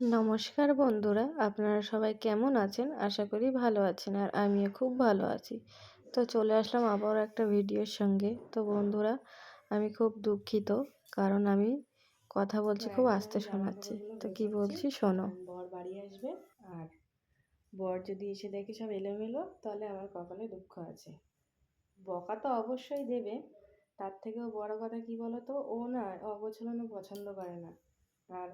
নমস্কার বন্ধুরা আপনারা সবাই কেমন আছেন? আশা করি ভালো আছেন আর আমিও খুব ভালো আছি। তো চলে আসলাম আবার একটা ভিডিওর সঙ্গে। তো বন্ধুরা আমি খুব দুঃখিত কারণ আমি কথা বলছি খুব আস্তে শোনাচ্ছি। তো কি বলছি শোনো। বর বাড়ি আসবে আর বর যদি এসে দেখে সব এলোমেলো তাহলে আমার কপালে দুঃখ আছে। বকা তো অবশ্যই দেবে তার থেকেও বড় কথা কি বলো তো ও না অগোছানো পছন্দ করে না। আর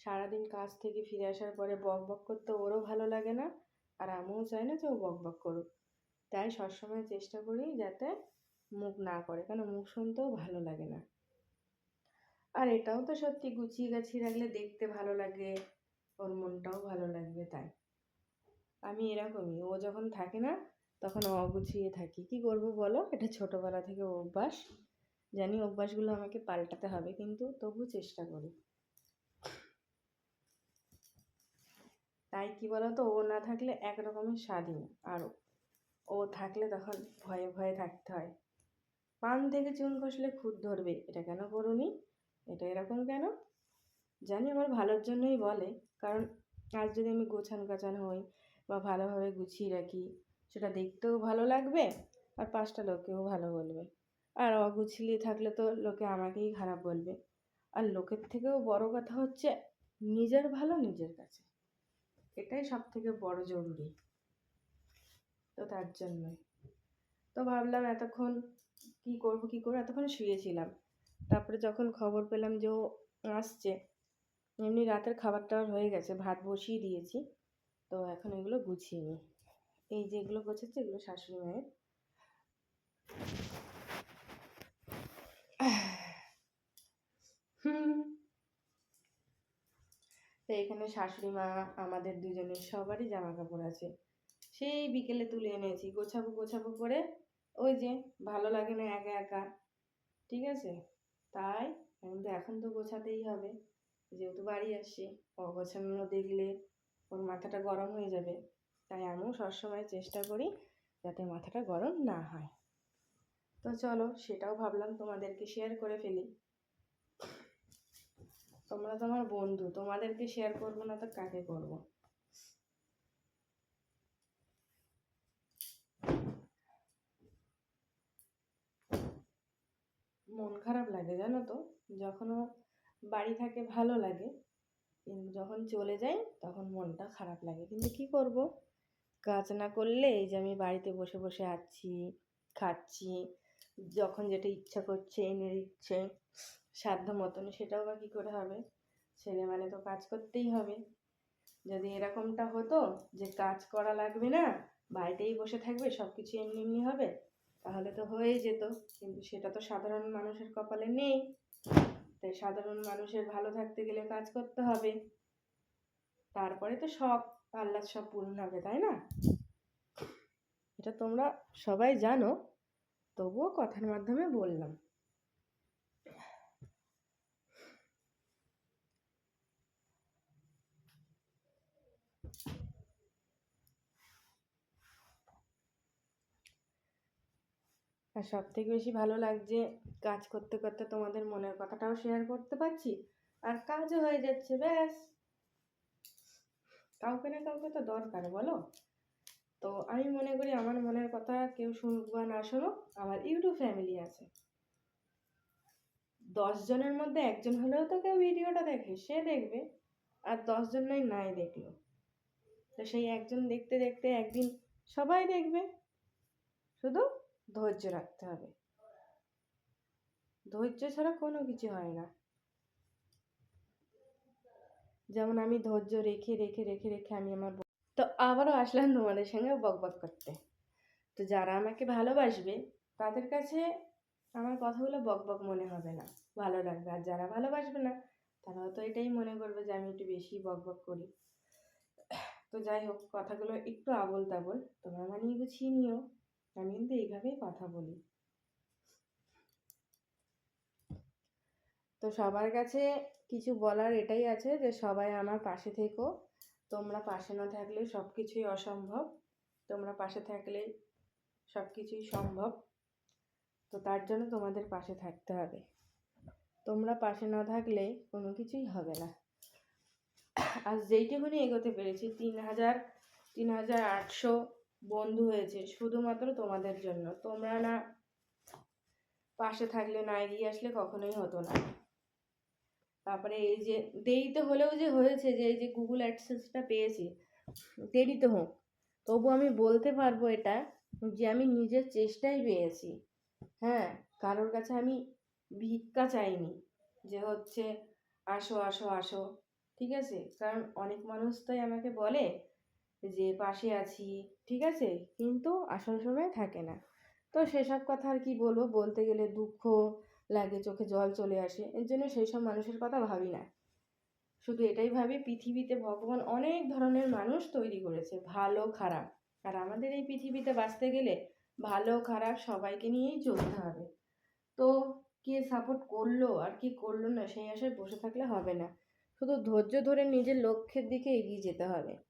সারাদিন কাজ থেকে ফিরে আসার পরে বক বক করতে ওরও ভালো লাগে না, আর আমিও চাই না যে ও বক বক করুক। তাই সবসময় চেষ্টা করি যাতে মুখ না করে, কেন মুখ শুনতেও ভালো লাগে না। আর এটাও তো সত্যি গুছিয়ে গাছিয়ে রাখলে দেখতে ভালো লাগে, ওর মনটাও ভালো লাগবে তাই। আমি এরকমই, ও যখন থাকে না, তখন অগুছিয়ে থাকি। কি করব বলো? এটা ছোটোবেলা থেকে অভ্যাস। জানি অভ্যাসগুলো আমাকে পাল্টাতে হবে, কিন্তু তবু চেষ্টা করি। তাই কি বলতো, ও না থাকলে এক রকমের স্বাধীন। আর ও থাকলে তখন ভয়ে ভয়ে থাকতে হয়। পান থেকে চুন খসলে খুদ ধরবে, এটা কেন করুনি? এটা এরকম কেন? জানি, আমার ভালোর জন্যই বলে। কারণ আজ যদি আমি গোছান গাছান হই বা ভালোভাবে গুছিয়ে রাখি, সেটা দেখতেও ভালো লাগবে আর পাঁচটা লোকেও ভালো বলবে। আর অগুছিয়ে থাকলে তো লোকে আমাকেই খারাপ বলবে। আর লোকের থেকেও বড় কথা হচ্ছে, নিজের ভালো নিজের কাছে। এটাই সব থেকে বড় জরুরি। তো তার জন্যই। তো ভাবলাম এতক্ষণ কি করব, কি করব, এতক্ষণ শুয়েছিলাম। তারপরে যখন খবর পেলাম যে ও আসছে, এমনি রাতের খাবার টাবার হয়ে গেছে, ভাত বসিয়ে দিয়েছি। তো এখন এগুলো গুছিয়ে নিই। এই যে এগুলো গোছাচ্ছে, এগুলো শাশুড়ি মায়ের। হুম। তো এখানে শাশুড়ি মা, আমাদের দুজনের সবারই জামা কাপড় আছে। সেই বিকেলে তুলে এনেছি, গোছাবো গোছাবো করে ওই যে ভালো লাগে না একা একা, ঠিক আছে? তাই কিন্তু এখন তো গোছাতেই হবে, যেহেতু বাড়ি আসছে অগোছানো দেখলে ওর মাথাটা গরম হয়ে যাবে। তাই আমিও সবসময় চেষ্টা করি যাতে মাথাটা গরম না হয়। তো চলো, সেটাও ভাবলাম তোমাদেরকে শেয়ার করে ফেলি। তোমরা তো আমার বন্ধু, তোমাদেরকে শেয়ার করব না তো কাকে করব? মন খারাপ লাগে জানো তো? যখনও বাড়ি থাকে ভালো লাগে, কিন্তু যখন চলে যাই তখন মনটা খারাপ লাগে। কিন্তু কি করব? কাজ না করলে এই যে আমি বাড়িতে বসে বসে আছি, খাচ্ছি, যখন যেটা ইচ্ছা করছে, এনে দিচ্ছে। সাধ্য মতন সেটাও বা কী করে হবে? ছেলে মানে তো কাজ করতেই হবে। যদি এরকমটা হতো যে কাজ করা লাগবে না, বাড়িতেই বসে থাকবে সব কিছু এমনি এমনি হবে, তাহলে তো হয়েই যেত। কিন্তু সেটা তো সাধারণ মানুষের কপালে নেই। তাই সাধারণ মানুষের ভালো থাকতে গেলে কাজ করতে হবে। তারপরে তো সব আল্লাহ সব পূরণ হবে, তাই না? এটা তোমরা সবাই জানো, তবুও কথার মাধ্যমে বললাম। আর সব থেকে বেশি ভালো লাগছে কাজ করতে করতে তোমাদের মনের কথাটাও শেয়ার করতে পারছি, আর কাজও হয়ে যাচ্ছে, ব্যাস। কাউকে না কাউকে তো দরকার, বলো? তো আমি মনে করি আমার মনের কথা কেউ শুনুক বা না শুনুক, আমার ইউটিউব ফ্যামিলি আছে। জনের মধ্যে একজন হলেও তো কেউ ভিডিওটা দেখে, সে দেখবে, আর দশজন নয় নাই দেখল। তো সেই একজন দেখতে দেখতে একদিন সবাই দেখবে। শুধু ধৈর্য রাখতে হবে। ধৈর্য ছাড়া কোনো কিছু হয় না। যেমন আমি ধৈর্য রেখে রেখে রেখে রেখে আমি আমার তো আবারও আসলাম তোমাদের সঙ্গে বক বক করতে। তো যারা আমাকে ভালোবাসবে, তাদের কাছে আমার কথাগুলো বক বক মনে হবে না, ভালো লাগবে। আর যারা ভালোবাসবে না, তারা হয়তো এটাই মনে করবে যে আমি একটু বেশি বক বক করি। তো যাই হোক, কথাগুলো একটু আবল তাবল তোমরা মানিয়ে গুছিয়ে নিও। আমি কিন্তু এইভাবেই কথা বলি। তো সবার কাছে কিছু বলার এটাই আছে যে, সবাই আমার পাশে থেকো। তোমরা পাশে না থাকলে সব কিছুই অসম্ভব। তোমরা পাশে থাকলে সব কিছুই সম্ভব। তো তার জন্য তোমাদের পাশে থাকতে হবে। তোমরা পাশে না থাকলে কোনো কিছুই হবে না। আর যেইটুকুনি এগোতে পেরেছি, তিন হাজার তিন হাজার আটশো বন্ধু হয়েছে, শুধুমাত্র তোমাদের জন্য। তোমরা না পাশে থাকলে, না এগিয়ে আসলে কখনোই হতো না। তারপরে এই যে, দেরিতে হলেও যে হয়েছে যে, এই যে গুগল অ্যাডসেন্সটা পেয়েছি, দেরিতে হোক, তবু আমি বলতে পারব এটা যে, আমি নিজের চেষ্টাই পেয়েছি। হ্যাঁ কারোর কাছে আমি ভিক্ষা চাইনি যে হচ্ছে, আসো আসো আসো। ঠিক আছে? কারণ অনেক মানুষ তাই আমাকে বলে যে পাশে আছি, ঠিক আছে? কিন্তু আসল সময় থাকে না। তো সেসব কথা আর কি বলব? বলতে গেলে দুঃখ লাগে, চোখে জল চলে আসে। এর জন্য সেই সব মানুষের কথা ভাবি না। শুধু এটাই ভাবি, পৃথিবীতে ভগবান অনেক ধরনের মানুষ তৈরি করেছে, ভালো, খারাপ। আর আমাদের এই পৃথিবীতে বাঁচতে গেলে ভালো, খারাপ সবাইকে নিয়েই চলতে হবে। তো কে সাপোর্ট করল আর কি করল না, সেই আশায় বসে থাকলে হবে না। শুধু ধৈর্য ধরে নিজের লক্ষ্যের দিকে এগিয়ে যেতে হবে।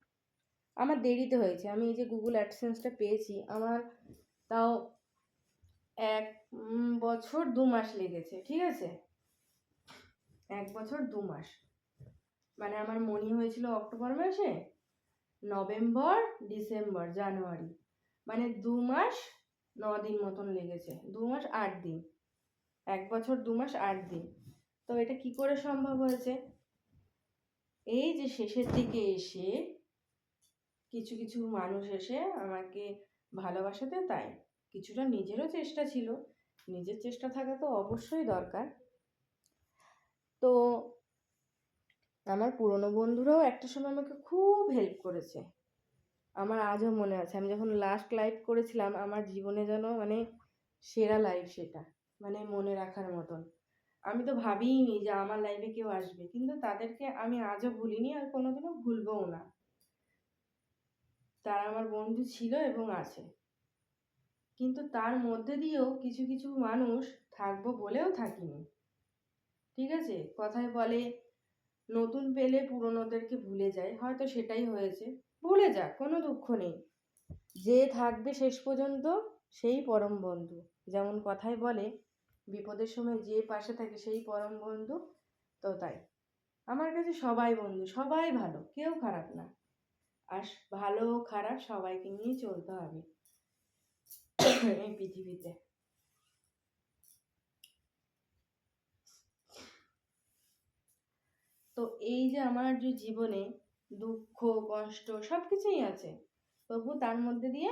আমার দেরিতে হয়েছে। আমি এই যে গুগল অ্যাডসেন্সটা পেয়েছি, আমার তাও এক বছর দু মাস লেগেছে, ঠিক আছে? এক বছর দু মাস। মানে আমার মনি হয়েছিল অক্টোবর মাসে, নভেম্বর, ডিসেম্বর, জানুয়ারি। মানে দু মাস ন দিন মতন লেগেছে। দু মাস আট দিন। এক বছর দু মাস আট দিন। তো এটা কি করে সম্ভব হয়েছে? এই যে শেষের দিকে এসে কিছু কিছু মানুষ এসে আমাকে ভালোবাসাতে তাই। কিছুটা নিজেরও চেষ্টা ছিল। নিজের চেষ্টা থাকা তো অবশ্যই দরকার। তো আমার পুরনো বন্ধুরাও একটা সময় আমাকে খুব হেল্প করেছে। আমার আজও মনে আছে। আমি যখন লাস্ট লাইভ করেছিলাম, আমার জীবনে যেন মানে সেরা লাইভ সেটা। মানে মনে রাখার মতন। আমি তো ভাবিইনি যে আমার লাইফে কেউ আসবে। কিন্তু তাদেরকে আমি আজও ভুলিনি আর কোনোদিনও ভুলবও না। তারা আমার বন্ধু ছিল এবং আছে। কিন্তু তার মধ্যে দিয়েও কিছু কিছু মানুষ থাকব বলেও থাকিনি। ঠিক আছে? কথায় বলে, নতুন পেলে পুরনোদেরকে ভুলে যায়। হয়তো সেটাই হয়েছে। ভুলে যাক, কোনো দুঃখ নেই। যে থাকবে শেষ পর্যন্ত সেই পরম বন্ধু। যেমন কথায় বলে, বিপদের সময় যে পাশে থাকে সেই পরম বন্ধু, তো তাই। আমার কাছে সবাই বন্ধু, সবাই ভালো, কেউ খারাপ না। আর ভালো খারাপ সবাইকে নিয়ে চলতে হবে এই পৃথিবীতে। তো এই যে আমার যে জীবনে দুঃখ, কষ্ট সব কিছুই আছে, তবু তার মধ্যে দিয়ে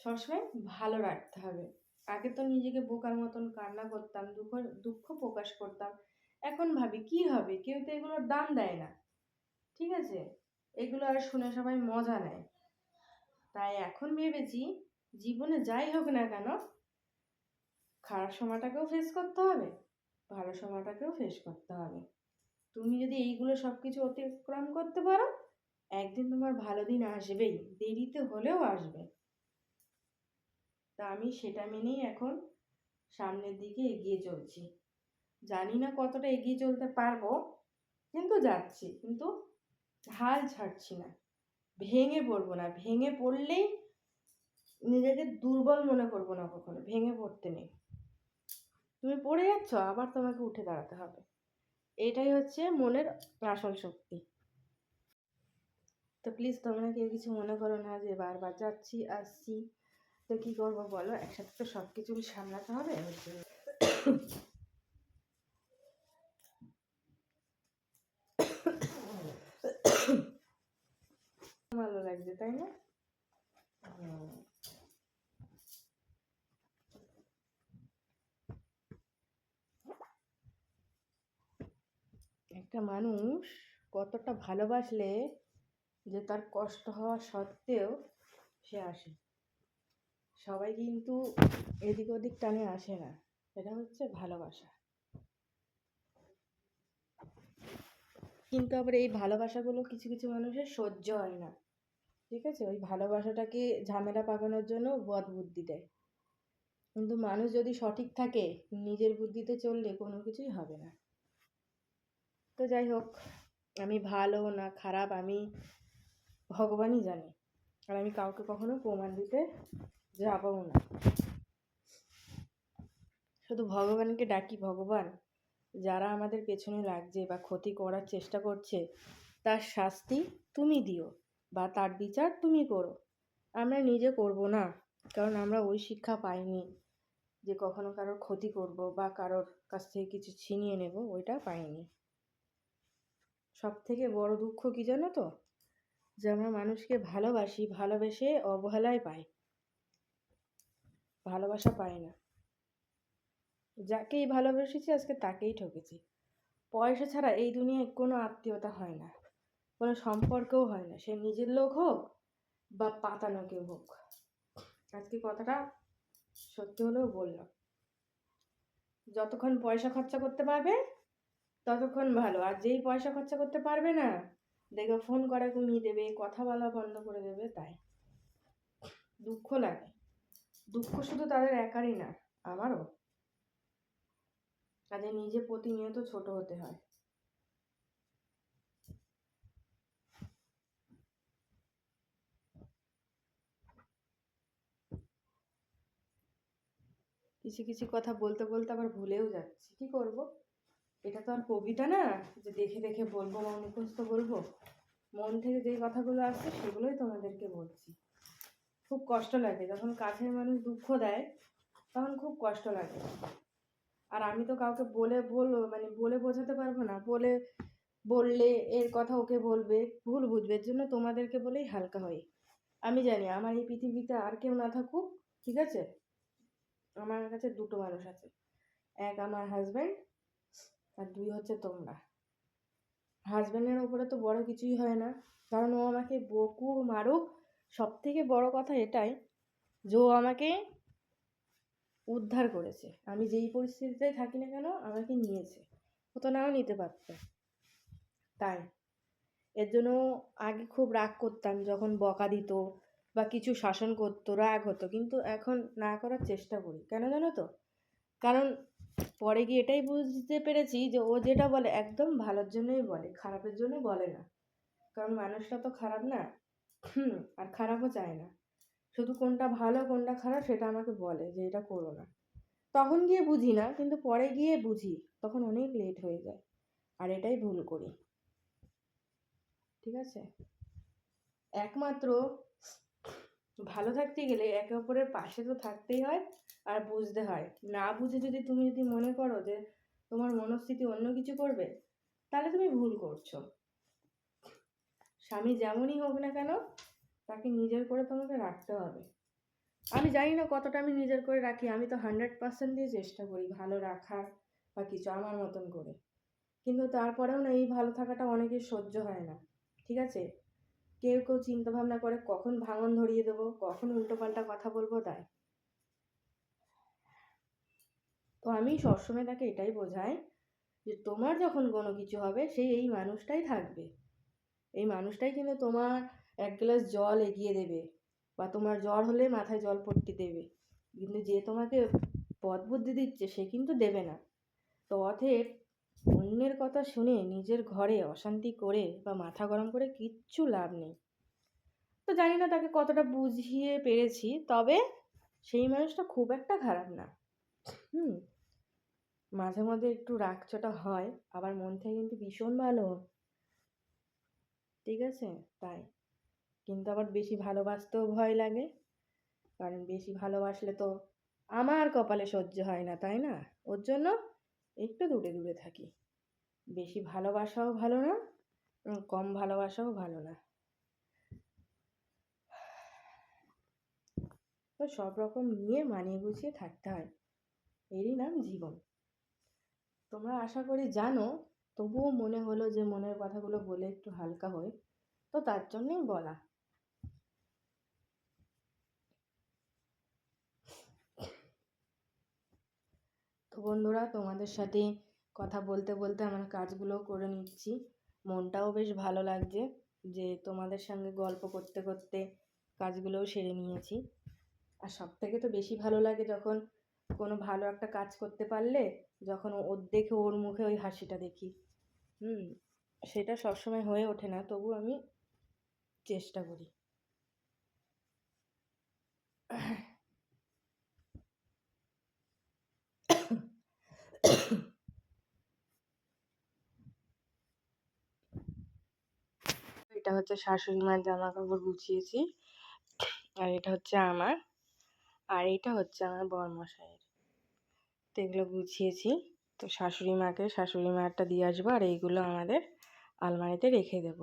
সবসময় ভালো রাখতে হবে। আগে তো নিজেকে বোকার মতন কান্না করতাম, দুঃখ দুঃখ প্রকাশ করতাম। এখন ভাবি কি হবে? কেউ তো এগুলোর দাম দেয় না। ঠিক আছে? এগুলো আর শুনে সবাই মজা নেয়। তাই এখন ভেবেছি জীবনে যাই হোক না কেন, খারাপ সময়টাকেও ফেস করতে হবে, ভালো সময়টাকেও ফেস করতে হবে। তুমি যদি এইগুলো সব কিছু অতিক্রম করতে পারো, একদিন তোমার ভালো দিন আসবেই, দেরিতে হলেও আসবে। তা আমি সেটা মেনেই এখন সামনের দিকে এগিয়ে চলছি। জানি না কতটা এগিয়ে চলতে পারব, কিন্তু যাচ্ছি, কিন্তু হাল ছাড়ছি না। ভেঙে পড়ব না। ভেঙে পড়লেই নিজেকে দুর্বল মনে করব না কখনো। ভেঙে পড়তে নেই। তুমি পড়ে যাচ্ছ, আবার তোমাকে উঠে দাঁড়াতে হবে। এটাই হচ্ছে মনের আসল শক্তি। তো প্লিজ তোমরা কেউ কিছু মনে করো না যে বারবার যাচ্ছি, আসছি। তো কী করব বলো? একসাথে তো সব কিছু সামলাতে হবে। ওর জন্য ভালো লাগছে তাই না? একটা মানুষ কতটা ভালোবাসলে যে তার কষ্ট হওয়া সত্ত্বেও সে আসে। সবাই কিন্তু এদিক ওদিক টানে আসে না এটা হচ্ছে ভালোবাসা। কিন্তু আবার এই ভালোবাসাগুলো কিছু কিছু মানুষের সহ্য হয় না। ঠিক আছে? ওই ভালোবাসাটাকে ঝামেলা পাকানোর জন্য বদ বুদ্ধি দেয়। কিন্তু মানুষ যদি সঠিক থাকে, নিজের বুদ্ধিতে চললে কোনো কিছুই হবে না। তো যাই হোক, আমি ভালো না খারাপ আমি ভগবানই জানে। আর আমি কাউকে কখনো প্রমাণ দিতে যাবও না। শুধু ভগবানকে ডাকি ভগবান, যারা আমাদের পেছনে লাগছে বা ক্ষতি করার চেষ্টা করছে, তার শাস্তি তুমি দিও। বা তার বিচার তুমি করো। আমরা নিজে করব না, কারণ আমরা ওই শিক্ষা পাইনি যে কখনো কারোর ক্ষতি করব বা কারোর কাছ থেকে কিছু ছিনিয়ে নেব, ওইটা পাইনি। সব থেকে বড় দুঃখ কি জানো তো? যে আমরা মানুষকে ভালোবাসি, ভালোবেসে অবহেলায় পাই। ভালোবাসা পাই না। যাকেই ভালোবেসেছি, আজকে তাকেই ঠকেছি। পয়সা ছাড়া এই দুনিয়ায় কোনো আত্মীয়তা হয় না। কোনো সম্পর্কও হয় না। সে নিজের লোক হোক বা পাতানো কেউ হোক। আজকে কথাটা সত্যি হলেও বললাম। যতক্ষণ পয়সা খরচা করতে পারবে, ততক্ষণ ভালো। আর যেই পয়সা খরচা করতে পারবে না, দেখবে ফোন করা কমিয়ে দেবে, কথা বলা বন্ধ করে দেবে, তাই। দুঃখ লাগে। দুঃখ শুধু তাদের একারই না, আমারও। কাজে নিজে প্রতিনিয়ত ছোট হতে হয়। কিছু কিছু কথা বলতে বলতে আবার ভুলেও যাচ্ছি। কি করব? এটা তো আর কবিতা না, যে দেখে দেখে বলব বা মুখস্থ বলব। মন থেকে যে কথাগুলো আসছে, সেগুলোই তোমাদেরকে বলছি। খুব কষ্ট লাগে। যখন কাছের মানুষ দুঃখ দেয়, তখন খুব কষ্ট লাগে। আর আমি তো কাউকে বলে বলব মানে বলে বোঝাতে পারব না। বলে, বললে এর কথা ওকে বলবে, ভুল বুঝবে। এর জন্য তোমাদেরকে বলেই হালকা হয়। আমি জানি, আমার এই পৃথিবীতে আর কেউ না থাকুক, ঠিক আছে? আমার কাছে দুটো মানুষ আছে। এক আমার হাজব্যান্ড আর দুই হচ্ছে তোমরা। হাজব্যান্ডের ওপরে তো বড় কিছুই হয় না। কারণ ও আমাকে বকুক মারুক সব থেকে বড় কথা এটাই যে ও আমাকে উদ্ধার করেছে। আমি যেই পরিস্থিতিতে থাকি না কেন, আমাকে নিয়েছে। ও তো নাও নিতে পারত। তাই। এর জন্য আগে খুব রাগ করতাম যখন বকা দিত বা কিছু শাসন করতো, রাগ হতো, কিন্তু এখন না করার চেষ্টা করি। কেন জানো তো? কারণ পরে গিয়ে এটাই বুঝতে পেরেছি যে ও যেটা বলে একদম ভালোর জন্যই বলে, খারাপের জন্য বলে না। কারণ মানুষটা তো খারাপ না। হুম, আর খারাপও চায় না। শুধু কোনটা ভালো, কোনটা খারাপ সেটা আমাকে বলে যে এটা করো না। তখন গিয়ে বুঝি না, কিন্তু পরে গিয়ে বুঝি, তখন অনেক লেট হয়ে যায়। আর এটাই ভুল করি। ঠিক আছে? একমাত্র ভালো থাকতে গেলে একে অপরের পাশে তো থাকতেই হয় আর বুঝতে হয়। না বুঝে যদি তুমি যদি মনে করো যে তোমার মনস্থিতি অন্য কিছু করবে, তাহলে তুমি ভুল করছ। স্বামী যেমনই হোক না কেন, তাকে নিজের করে তোমাকে রাখতে হবে। আমি জানি না কতটা আমি নিজের করে রাখি, আমি তো হান্ড্রেড পার্সেন্ট দিয়ে চেষ্টা করি ভালো রাখার বা কিছু আমার মতন করে। কিন্তু তারপরেও না এই ভালো থাকাটা অনেকের সহ্য হয় না, ঠিক আছে? কেউ কেউ চিন্তা ভাবনা করে কখন ভাঙন ধরিয়ে দেবো, কখন উল্টোপাল্টা কথা বলব তাই। তো আমি সবসময় তাকে এটাই বোঝাই যে তোমার যখন কোনো কিছু হবে সেই এই মানুষটাই থাকবে। এই মানুষটাই কিন্তু তোমার এক গ্লাস জল এগিয়ে দেবে বা তোমার জ্বর হলে মাথায় জল পট্টি দেবে। কিন্তু যে তোমাকে পথ বুদ্ধি দিচ্ছে, সে কিন্তু দেবে না। তো অতএব অন্যের কথা শুনে নিজের ঘরে অশান্তি করে বা মাথা গরম করে কিচ্ছু লাভ নেই। তো জানি না তাকে কতটা বুঝিয়ে পেরেছি, তবে সেই মানুষটা খুব একটা খারাপ না। হুম, মাঝে মধ্যে একটু রাগচটা হয়, আবার মন থেকে কিন্তু ভীষণ ভালো। ঠিক আছে? তাই। কিন্তু আবার বেশি ভালোবাসতেও ভয় লাগে। কারণ বেশি ভালোবাসলে তো আমার কপালে সহ্য হয় না, তাই না? ওর জন্য একটু দূরে দূরে থাকি। বেশি ভালোবাসাও ভালো না কম ভালোবাসাও ভালো না। তো সব রকম নিয়ে মানিয়ে গুছিয়ে থাকতে হয়। এরই নাম জীবন। তোমরা আশা করি জানো, তবুও মনে হলো যে মনের কথাগুলো বলে একটু হালকা হই তো তার জন্যই বলা। তো বন্ধুরা, তোমাদের সাথে কথা বলতে বলতে আমার কাজগুলোও করে নিচ্ছি। মনটাও বেশ ভালো লাগছে যে তোমাদের সঙ্গে গল্প করতে করতে কাজগুলোও সেরে নিয়েছি। আর সব থেকে তো বেশি ভালো লাগে যখন কোনো ভালো একটা কাজ করতে পারলে যখন ওর দেখে ওর মুখে ওই হাসিটা দেখি। হুম, সেটা সবসময় হয়ে ওঠে না, তবু আমি চেষ্টা করি। এটা হচ্ছে শাশুড়ি মায়ের জামা কাপড় গুছিয়েছি। আর এটা হচ্ছে আমার। আর এটা হচ্ছে আমার বরমশাইয়ের। তো এগুলো গুছিয়েছি। তো শাশুড়ি মাকে শাশুড়ি মায়েরটা দিয়ে আসব আর এইগুলো আমাদের আলমারিতে রেখে দেব।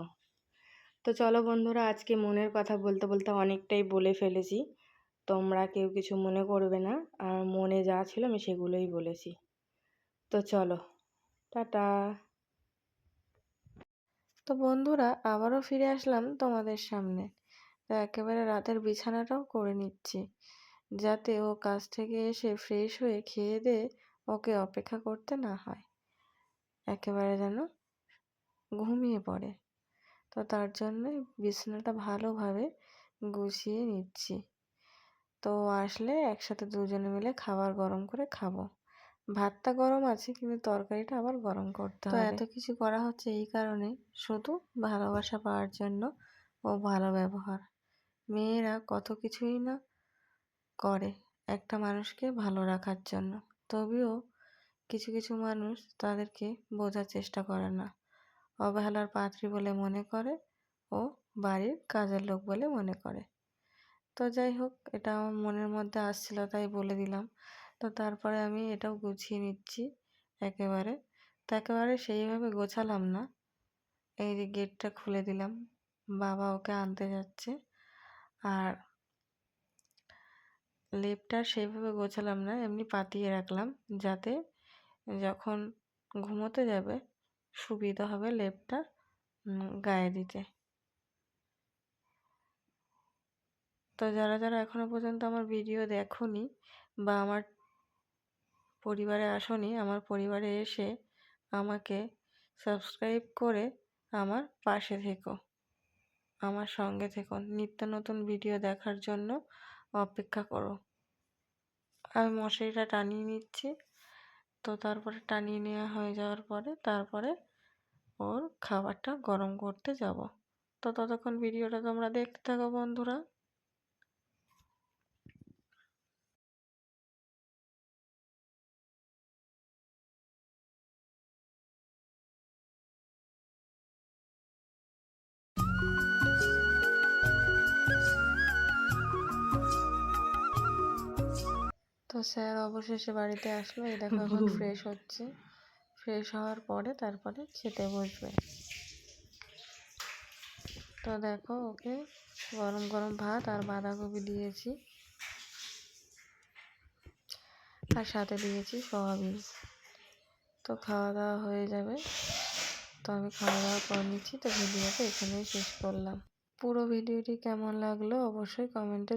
তো চলো বন্ধুরা, আজকে মনের কথা বলতে বলতে অনেকটাই বলে ফেলেছি। তোমরা কেউ কিছু মনে করবে না। আর মনে যা ছিল আমি সেগুলোই বলেছি। তো চলো, টাটা। তো বন্ধুরা, আবারও ফিরে আসলাম তোমাদের সামনে। তো একেবারে রাতের বিছানাটাও করে নিচ্ছি, যাতে ও কাজ থেকে এসে ফ্রেশ হয়ে খেয়ে দিয়ে ওকে অপেক্ষা করতে না হয়। একেবারে যেন ঘুমিয়ে পড়ে। তো তার জন্যই বিছানাটা ভালোভাবে গুছিয়ে নিচ্ছি। তো আসলে একসাথে দুজনে মিলে খাবার গরম করে খাব। ভাতটা গরম আছে কিন্তু তরকারিটা আবার গরম করতে হবে। তো এত কিছু করা হচ্ছে এই কারণে শুধু ভালোবাসা পাওয়ার জন্য ও ভালো ব্যবহার। মেয়েরা কত কিছুই না করে একটা মানুষকে ভালো রাখার জন্য। তবেও কিছু কিছু মানুষ তাদেরকে বোঝার চেষ্টা করে না। অবহেলার পাত্রী বলে মনে করে ও বাড়ির কাজের লোক বলে মনে করে। তো যাই হোক এটা আমার মনের মধ্যে আসছিল তাই বলে দিলাম। তো তারপরে আমি এটাও গুছিয়ে নিচ্ছি একেবারে। তো একেবারে সেইভাবে গোছালাম না। এই যে গেটটা খুলে দিলাম। বাবা ওকে আনতে যাচ্ছে। আর লেপটা সেইভাবে গোছালাম না, এমনি পাতিয়ে রাখলাম যাতে যখন ঘুমোতে যাবে সুবিধা হবে লেপটা গায়ে দিতে। তো যারা যারা এখনও পর্যন্ত আমার ভিডিও দেখোনি বা আমার পরিবারে আসনি, আমার পরিবারে এসে আমাকে সাবস্ক্রাইব করে আমার পাশে থেকো। আমার সঙ্গে থেকো। নিত্য নতুন ভিডিও দেখার জন্য অপেক্ষা করো। আমি মশারিটা টানিয়ে নিচ্ছি। তো তারপরে টানিয়ে নেওয়া হয়ে যাওয়ার পরে তারপরে ওর খাবারটা গরম করতে যাব। তো ততক্ষণ ভিডিওটা তোমরা দেখতে থাকো বন্ধুরা। তো স্যার অবশেষে বাড়িতে আসলো। এই দেখো এখন ফ্রেশ হচ্ছে। ফ্রেশ হওয়ার পরে তারপরে খেতে বসবে। তো দেখো ওকে গরম গরম ভাত আর বাঁধাকপি দিয়েছি। আর সাথে দিয়েছি সয়াবিন। তো খাওয়া দাওয়া হয়ে যাবে। তো আমি খাওয়া দাওয়া করে নিচ্ছি। তো ভিডিওটা এখানেই শেষ করলাম। পুরো ভিডিওটি কেমন লাগল অবশ্যই কমেন্টে